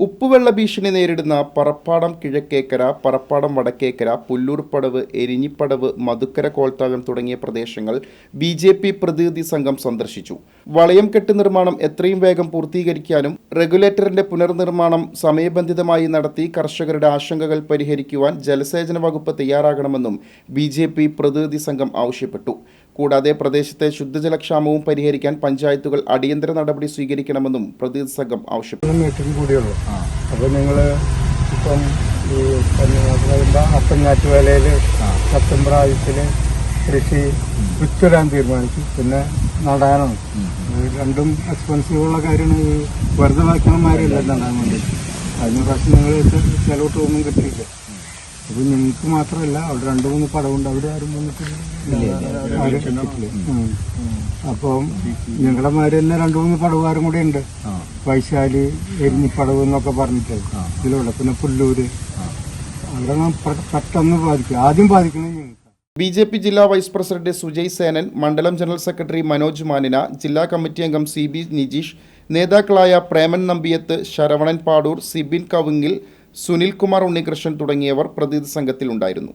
ഉപ്പുവെള്ള ഭീഷണി നേരിടുന്ന പറപ്പാടം കിഴക്കേക്കര പറപ്പാടം വടക്കേക്കര പുല്ലൂർപ്പടവ് എരിഞ്ഞിപ്പടവ് മധുക്കര കോൾത്താഴം തുടങ്ങിയ പ്രദേശങ്ങൾ ബി ജെ പി പ്രതിനിധി സംഘം സന്ദർശിച്ചു. വളയം കെട്ട് നിർമ്മാണം എത്രയും വേഗം പൂർത്തീകരിക്കാനും റെഗുലേറ്ററിന്റെ പുനർനിർമ്മാണം സമയബന്ധിതമായി നടത്തി കർഷകരുടെ ആശങ്കകൾ പരിഹരിക്കുവാൻ ജലസേചന വകുപ്പ് തയ്യാറാകണമെന്നും ബി പ്രതിനിധി സംഘം ആവശ്യപ്പെട്ടു. കൂടാതെ പ്രദേശത്തെ ശുദ്ധജലക്ഷാമവും പരിഹരിക്കാൻ പഞ്ചായത്തുകൾ അടിയന്തര നടപടി സ്വീകരിക്കണമെന്നും പ്രതിനിധി സംഘം ആവശ്യപ്പെട്ടു അപ്പോൾ നിങ്ങൾ ഇപ്പം ഈ അപ്പഞ്ഞാറ്റുവേലയിൽ സെപ്റ്റംബർ ആദ്യത്തിൽ കൃഷി വിത്തിടാൻ തീരുമാനിച്ചു. പിന്നെ നടാനാണ് രണ്ടും എക്സ്പെൻസീവുള്ള കാര്യമാണ് ഈ വെറുതെ വയ്ക്കണമാരില്ല നടാൻ വേണ്ടി. അതിന് പ്രാവശ്യം നിങ്ങൾ ചിലവട്ടൊന്നും കിട്ടിയില്ല. ഇത് നിങ്ങൾക്ക് മാത്രമല്ല അവിടെ രണ്ടു മൂന്ന് പടവുണ്ട് അവിടെ ആരും വന്നിട്ടില്ല. അപ്പം ഞങ്ങളുടെ മാതിരി തന്നെ രണ്ടു മൂന്ന് പടവുകാരും കൂടെ ഉണ്ട്. വൈശാലി എരിഞ്ഞിപ്പടവ് എന്നൊക്കെ പറഞ്ഞിട്ട്. ഇതിലൂടെ പിന്നെ പുല്ലൂര്. അവിടെ പെട്ടെന്ന് ബാധിക്കും. ആദ്യം ബാധിക്കുന്നത് ഞങ്ങൾക്ക് ബി ജെ പി ജില്ലാ വൈസ് പ്രസിഡന്റ് സുജയ് സേനൻ മണ്ഡലം ജനറൽ സെക്രട്ടറി മനോജ് മാനിന ജില്ലാ കമ്മിറ്റി അംഗം സി ബി നിജീഷ് നേതാക്കളായ പ്രേമൻ നമ്പിയത്ത് ശരവണൻ പാടൂർ സിബിൻ കവുങ്ങിൽ സുനിൽകുമാർ ഉണ്ണികൃഷ്ണൻ തുടങ്ങിയവർ പ്രതിനിധി സംഘത്തിലുണ്ടായിരുന്നു